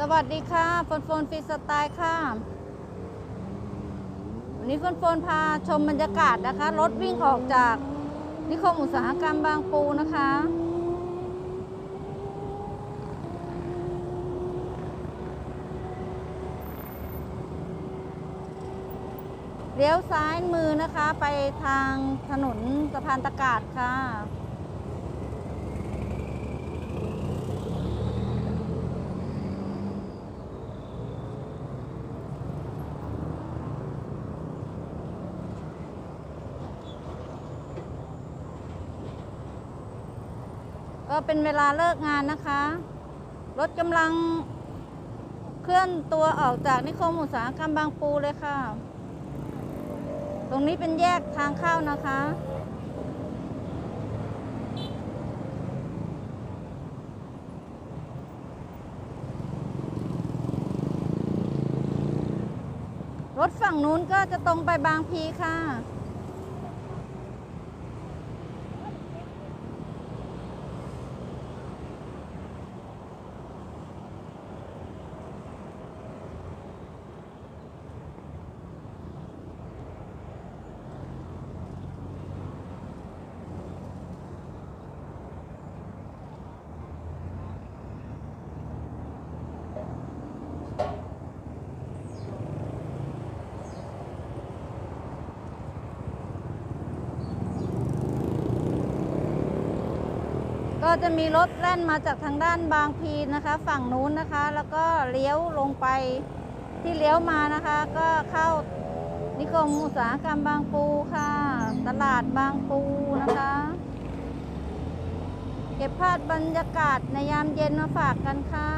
สวัสดีค่ะโฟนฟนฟีสไตล์ค่ะ วันนี้โฟนฟนพาชมบรรยากาศนะคะ รถวิ่งออกจากนิคมอุตสาหกรรมบางปูนะคะ เลี้ยวซ้ายมือนะคะไปทางถนนสะพานตะกาศค่ะ ก็เป็นเวลาเลิกงานนะคะ รถกำลังเคลื่อนตัวออกจากนิคมอุตสาหกรรมบางปูเลยค่ะ ตรงนี้เป็นแยกทางเข้านะคะ รถฝั่งนู้นก็จะตรงไปบางพีค่ะ จะมีรถแล่นมาจากทางด้านบางพีนะคะ ฝั่งนู้นนะคะ แล้วก็เลี้ยวลงไปที่เลี้ยวมานะคะ ก็เข้านิคมอุตสาหกรรมบางปูค่ะ ตลาดบางปูนะคะ เก็บภาพบรรยากาศในยามเย็นมาฝากกันค่ะ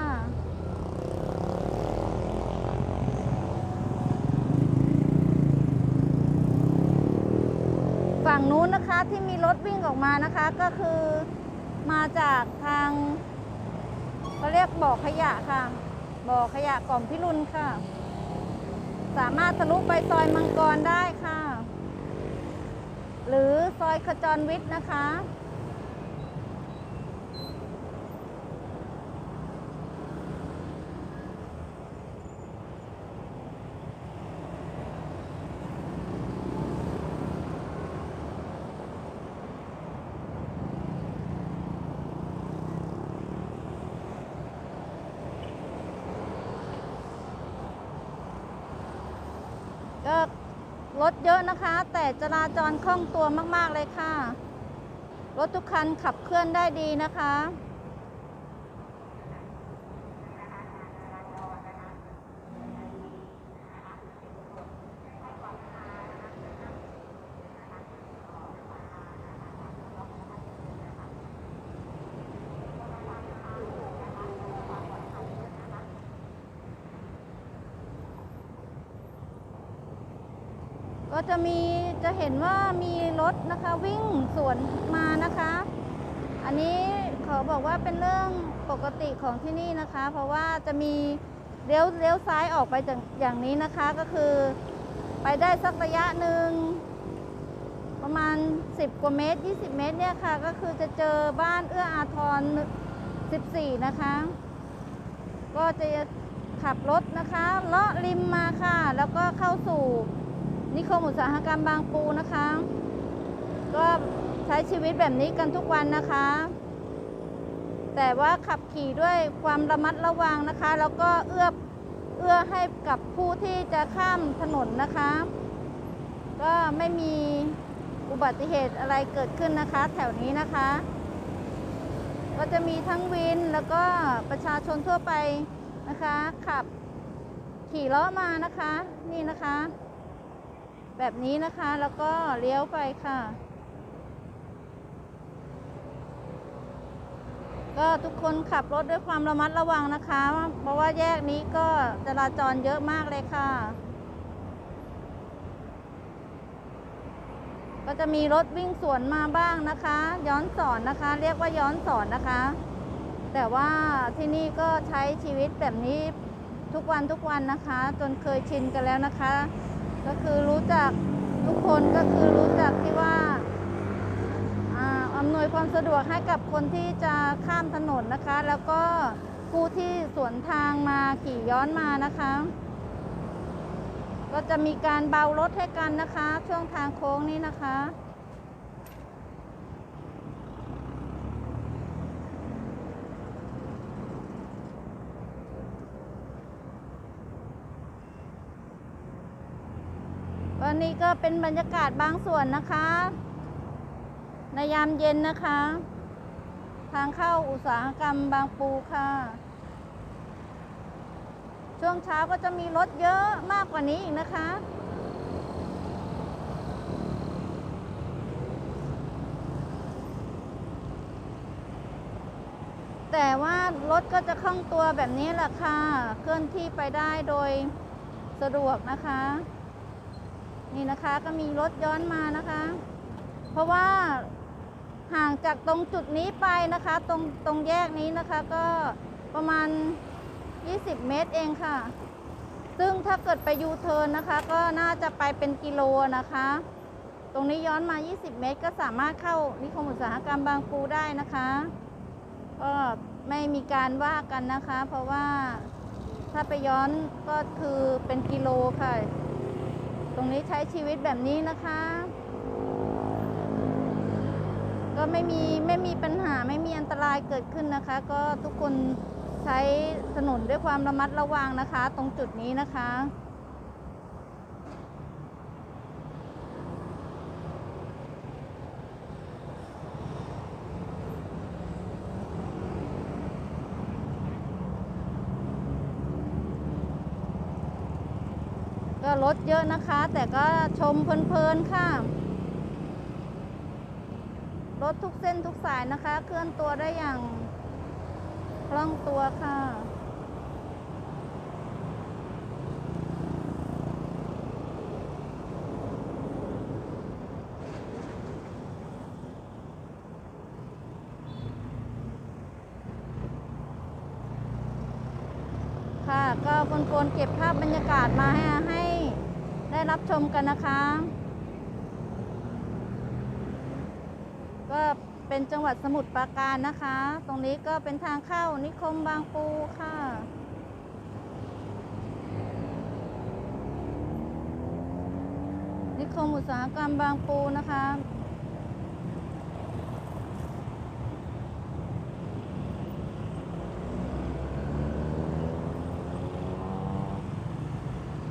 ฝั่งนู้นนะคะที่มีรถวิ่งออกมานะคะก็คือ มาจากทางเขาเรียกบ่อขยะค่ะ บ่อขยะกล่อมพิรุณค่ะ สามารถทะลุไปซอยมังกรได้ค่ะ หรือซอยขจรวิทย์นะคะ ก็ รถเยอะนะคะ แต่จราจรคล่องตัวมาก ๆ เลยค่ะ รถทุกคันขับเคลื่อนได้ดีนะคะ ก็จะมีจะเห็นว่ามีรถนะคะวิ่งสวนมานะคะ อันนี้เขาบอกว่าเป็นเรื่องปกติของที่นี่นะคะ เพราะว่าจะมีเลี้ยวเลี้ยวซ้ายออกไปจากอย่างนี้นะคะก็คือไปได้สักระยะหนึ่งประมาณ 10 กว่าเมตร 20 เมตรเนี่ยค่ะ ก็คือจะเจอบ้านเอื้ออาทร 14 นะคะ ก็จะขับรถนะคะเลาะริมมาค่ะ แล้วก็เข้าสู่ คมอุตสาหกรรมบางปูนะคะ ก็ใช้ชีวิตแบบนี้กันทุกวันนะคะ แต่ว่าขับขี่ด้วยความระมัดระวังนะคะ แล้วก็เอื้อเอื้อให้กับผู้ที่จะข้ามถนนนะคะ ก็ไม่มีอุบัติเหตุอะไรเกิดขึ้นนะคะ แถวนี้นะคะ ก็จะมีทั้งวินแล้วก็ประชาชนทั่วไปนะคะ ขับขี่ล้อมานะคะ นี่นะคะ แบบนี้นะคะแล้วก็เลี้ยวไปค่ะ ก็ทุกคนขับรถด้วยความระมัดระวังนะคะ เพราะว่าแยกนี้ก็จราจรเยอะมากเลยค่ะ ก็จะมีรถวิ่งสวนมาบ้างนะคะ ย้อนสอนนะคะ เรียกว่าย้อนสอนนะคะ แต่ว่าที่นี่ก็ใช้ชีวิตแบบนี้ทุกวันทุกวันนะคะ จนเคยชินกันแล้วนะคะ ก็คือรู้จักทุกคนก็คือรู้จักที่ว่าอำนวยความสะดวกให้กับคนที่จะข้ามถนนนะคะ แล้วก็ผู้ที่สวนทางมาขี่ย้อนมานะคะ ก็จะมีการเบารถให้กันนะคะ ช่วงทางโค้งนี้นะคะ วันนี้ก็เป็นบรรยากาศบางส่วนนะคะ ในยามเย็นนะคะ ทางเข้าอุตสาหกรรมบางปูค่ะ ช่วงเช้าก็จะมีรถเยอะมากกว่านี้อีกนะคะแต่ว่ารถก็จะคล่องตัวแบบนี้แหละค่ะ เคลื่อนที่ไปได้โดยสะดวกนะคะ นี่นะคะก็มีรถย้อนมานะคะ เพราะว่าห่างจากตรงจุดนี้ไปนะคะ ตรงตรงแยกนี้นะคะก็ประมาณ 20 เมตรเองค่ะ ซึ่งถ้าเกิดไปยูเทิร์นนะคะ ก็น่าจะไปเป็นกิโลนะคะ ตรงนี้ย้อนมา 20 เมตร ก็สามารถเข้านิคมอุตสาหกรรมบางปูได้นะคะ ก็ไม่มีการว่ากันนะคะ เพราะว่าถ้าไปย้อนก็คือเป็นกิโลค่ะ ตรงนี้ใช้ชีวิตแบบนี้นะคะ ก็ไม่มีไม่มีปัญหาไม่มีอันตรายเกิดขึ้นนะคะ ก็ทุกคนใช้ถนนด้วยความระมัดระวังนะคะ ตรงจุดนี้นะคะ ก็รถเยอะนะคะ แต่ก็ชมเพลินๆค่ะ รถทุกเส้นทุกสายนะคะ เคลื่อนตัวได้อย่างคล่องตัวค่ะ ค่ะก็ปนๆเก็บภาพบรรยากาศมาให้ให้ ได้รับชมกันนะคะ ก็เป็นจังหวัดสมุทรปราการนะคะ ตรงนี้ก็เป็นทางเข้านิคมบางปูค่ะนิคมอุตสาหกรรมบางปูนะคะ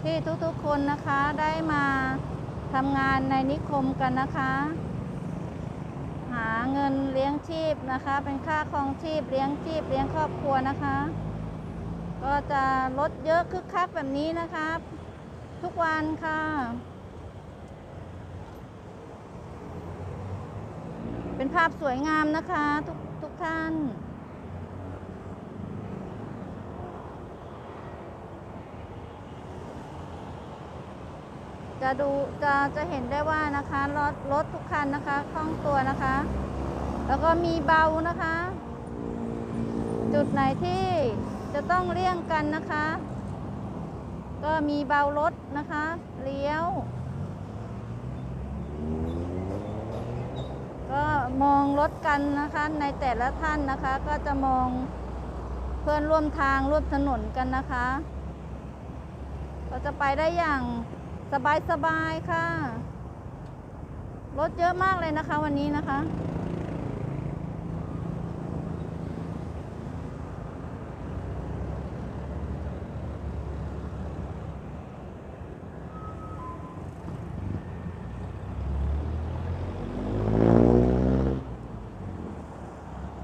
ที่ทุกๆคนนะคะได้มาทำงานในนิคมกันนะคะ หาเงินเลี้ยงชีพนะคะ เป็นค่าครองชีพเลี้ยงชีพเลี้ยงครอบครัวนะคะ ก็จะลดเยอะคึกคักแบบนี้นะคะ ทุกวันค่ะเป็นภาพสวยงามนะคะทุกทุกท่าน จะดูจะจะเห็นได้ว่านะคะรถรถทุกคันนะคะคล่องตัวนะคะ แล้วก็มีเบานะคะ จุดไหนที่จะต้องเลี่ยงกันนะคะ ก็มีเบารถนะคะเลี้ยว ก็มองรถกันนะคะในแต่ละท่านนะคะ ก็จะมองเพื่อนร่วมทางร่วมถนนกันนะคะ ก็จะไปได้อย่าง สบายสบายๆค่ะ รถเยอะมากเลยนะคะวันนี้นะคะ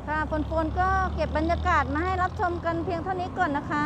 ค่ะฝนๆก็เก็บบรรยากาศมาให้รับชมกันเพียงเท่านี้ก่อนนะคะ